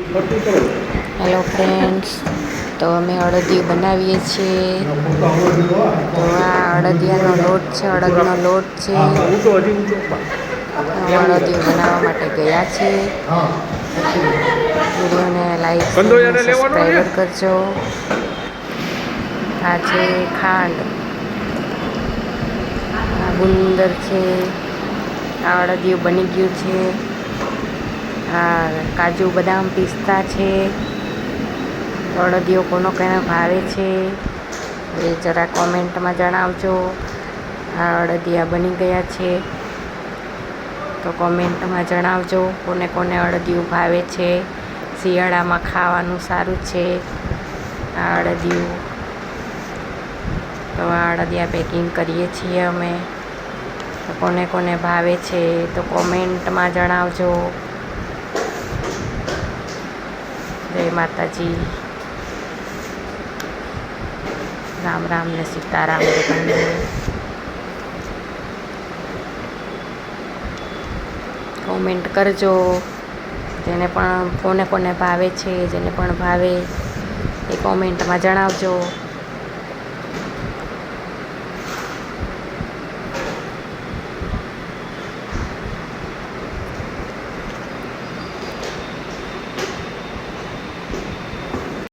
Hello friends તો અમે અડદિયું બનાવીએ છીએ. તો આ અડદિયાનો લોટ છે અડદનો લોટ છે. અડદિયું બનાવવા માટે ગયા છે વિડીયોને લાઈક સબસ્ક્રાઈબર કરજો. આ છે ખાંડ. આ ગુંદર છે. આ અડદિયું બની ગયું છે. આ કાજુ બદામ પિસ્તા છે, અડદિયો કોનો કોને ભાવે છે, એ જરા કોમેન્ટમાં જણાવજો. આ અડદિયા બની ગયા છે, તો કોમેન્ટમાં જણાવજો કોને કોને અડદિયું ભાવે છે. શિયાળામાં ખાવાનું સારું છે, આ અડદિયું. તો આ અડદિયા પેકિંગ કરીએ છીએ અમે. તો કોને કોને ભાવે છે તો કોમેન્ટમાં જણાવજો. જય માતાજી. રામ રામ ને સીતારામ કોમેન્ટ કરજો. જેને પણ કોને કોને ભાવે છે, જેને પણ ભાવે, એ કોમેન્ટમાં જણાવજો.